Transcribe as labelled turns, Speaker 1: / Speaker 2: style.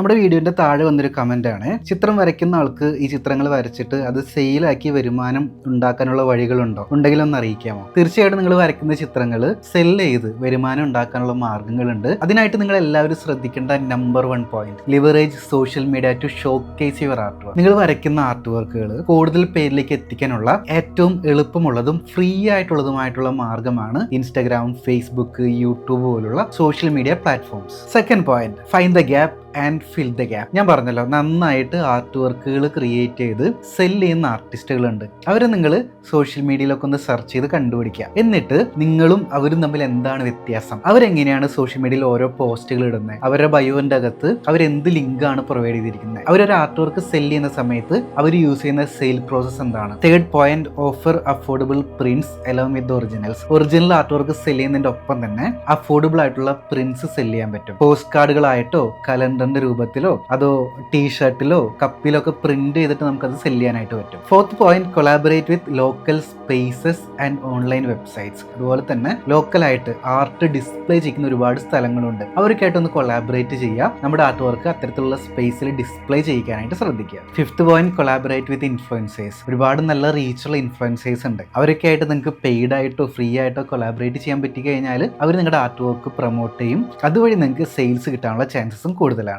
Speaker 1: നമ്മുടെ വീഡിയോന്റെ താഴെ വന്നൊരു കമന്റ് ആണ്. ചിത്രം വരയ്ക്കുന്ന ആൾക്ക് ഈ ചിത്രങ്ങൾ വരച്ചിട്ട് അത് സെയിലാക്കി വരുമാനം ഉണ്ടാക്കാനുള്ള വഴികളുണ്ടോ? ഉണ്ടെങ്കിൽ ഒന്ന് അറിയിക്കാമോ? തീർച്ചയായിട്ടും നിങ്ങൾ വരയ്ക്കുന്ന ചിത്രങ്ങൾ സെൽ ചെയ്ത് വരുമാനം ഉണ്ടാക്കാനുള്ള മാർഗങ്ങളുണ്ട്. അതിനായിട്ട് നിങ്ങൾ എല്ലാവരും ശ്രദ്ധിക്കേണ്ട number one point leverage social media to showcase your art work നിങ്ങൾ വരയ്ക്കുന്ന ആർട്ട് വർക്കുകൾ കൂടുതൽ പേരിലേക്ക് എത്തിക്കാനുള്ള ഏറ്റവും എളുപ്പമുള്ളതും ഫ്രീ ആയിട്ടുള്ളതുമായിട്ടുള്ള മാർഗമാണ് ഇൻസ്റ്റാഗ്രാം ഫേസ്ബുക്ക് യൂട്യൂബ് പോലുള്ള social media platforms second point find the gap and fill the gap ഞാൻ പറഞ്ഞല്ലോ നന്നായിട്ട് ആർട്ട് വർക്കുകൾ ക്രിയേറ്റ് ചെയ്ത് സെൽ ചെയ്യുന്ന ആർട്ടിസ്റ്റുകളുണ്ട് അവരെ നിങ്ങൾ സോഷ്യൽ മീഡിയയിലൊക്കെ ഒന്ന് സെർച്ച് ചെയ്ത് കണ്ടുപിടിക്കുക. എന്നിട്ട് നിങ്ങളും അവരും തമ്മിൽ എന്താണ് വ്യത്യാസം? അവരെങ്ങനെയാണ് സോഷ്യൽ മീഡിയയിൽ ഓരോ പോസ്റ്റുകൾ ഇടുന്നത് അവരുടെ ബയോന്റെ അകത്ത് അവരെന്ത് ലിങ്കാണ് പ്രൊവൈഡ് ചെയ്തിരിക്കുന്നത് അവരൊരു ആർട്ട് വർക്ക് സെൽ ചെയ്യുന്ന സമയത്ത് അവർ യൂസ് ചെയ്യുന്ന സെയിൽ പ്രോസസ് എന്താണ്? Third point offer affordable prints along with originals original art work sell ചെയ്യുന്നതിന്റെ ഒപ്പം തന്നെ അഫോർഡബിൾ ആയിട്ടുള്ള പ്രിന്റ്സ് സെൽ ചെയ്യാൻ പറ്റും. പോസ്റ്റ് കാർഡുകളായിട്ടോ കലണ്ടറിന്റെ രൂപത്തിലോ അതോ ടീഷർട്ടിലോ കപ്പിലോ ഒക്കെ പ്രിന്റ് ചെയ്തിട്ട് നമുക്കത് സെൽ ചെയ്യാനായിട്ട് പറ്റും. Fourth point collaborate with local spaces and online websites അതുപോലെ തന്നെ ലോക്കലായിട്ട് ആർട്ട് ഡിസ്പ്ലേ ചെയ്യുന്ന ഒരുപാട് സ്ഥലങ്ങളുണ്ട്. അവർക്കായിട്ട് ഒന്ന് കൊളാബറേറ്റ് ചെയ്യുക. നമ്മുടെ ആർട്ട് വർക്ക് അത്തരത്തിലുള്ള സ്പേസിൽ ഡിസ്പ്ലേ ചെയ്യിക്കാനായിട്ട് ശ്രദ്ധിക്കുക. Fifth point collaborate with influencers ഒരുപാട് നല്ല റീച്ചുള്ള ഇൻഫ്ലുവൻസേഴ്സ് ഉണ്ട്. അവരൊക്കെ ആയിട്ട് നിങ്ങൾക്ക് പെയ്ഡ് ആയിട്ടോ ഫ്രീ ആയിട്ടോ കൊളാബറേറ്റ് ചെയ്യാൻ പറ്റി കഴിഞ്ഞാൽ അവർ നിങ്ങളുടെ ആർട്ട് വർക്ക് പ്രൊമോട്ട് ചെയ്യും. അതുവഴി നിങ്ങൾക്ക് സെയിൽസ് കിട്ടാനുള്ള ചാൻസസും കൂടുതലായിരിക്കും.